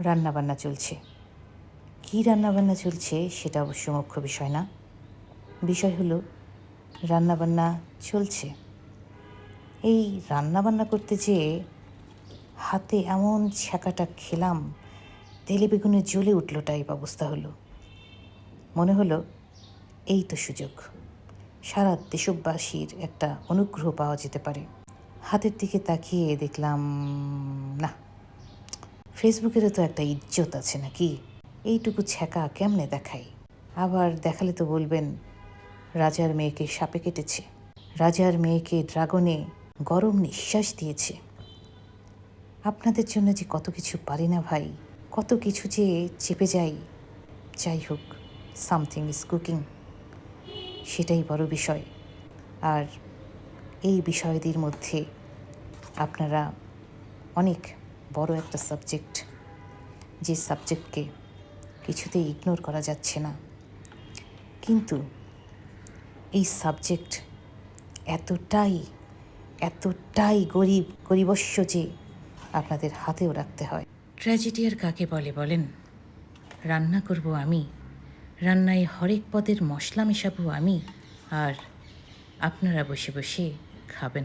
রান্নাবান্না চলছে। কী রান্নাবান্না চলছে সেটা অবশ্য মুখ্য বিষয় না। বিষয় হলো, রান্নাবান্না চলছে। এই রান্নাবান্না করতে যেয়ে হাতে এমন ছ্যাঁকাটা খেলাম, তেলে বেগুনে জ্বলে উঠল টাইপ অবস্থা হলো। মনে হলো, এই তো সুযোগ। সারা দেশবাসীর একটা অনুগ্রহ পাওয়া যেতে পারে। হাতের দিকে তাকিয়ে দেখলাম, না। ফেসবুকেরও তো একটা ইজ্জত আছে নাকি? এইটুকু ছ্যাঁকা কেমনে দেখাই? আবার দেখালে তো বলবেন, রাজার মেয়েকে সাপে কেটেছে। রাজার মেয়েকে ড্রাগনে গরম নিঃশ্বাস দিয়েছে। আপনাদের জন্য যে কত কিছু পারি না ভাই, কত কিছু যে চেপে যাই। যাই হোক, সামথিং ইজ কুকিং। সেটাই বড় বিষয়। আর এই বিষয়টির মধ্যে আপনারা অনেক বড় একটা সাবজেক্ট যে সাবজেক্টকে কিছুতেই ইগনোর করা যাচ্ছে না। কিন্তু এই সাবজেক্ট এতটাই এতটাই গরিব, গরিবস্য যে আপনাদের হাতেও রাখতে হয়। ট্র্যাজেডি আর কাকে বলে বলেন? রান্না করব আমি, রান্নায় হরেক পদের মশলা মেশাবো আমি, আর আপনারা বসে বসে খাবেন।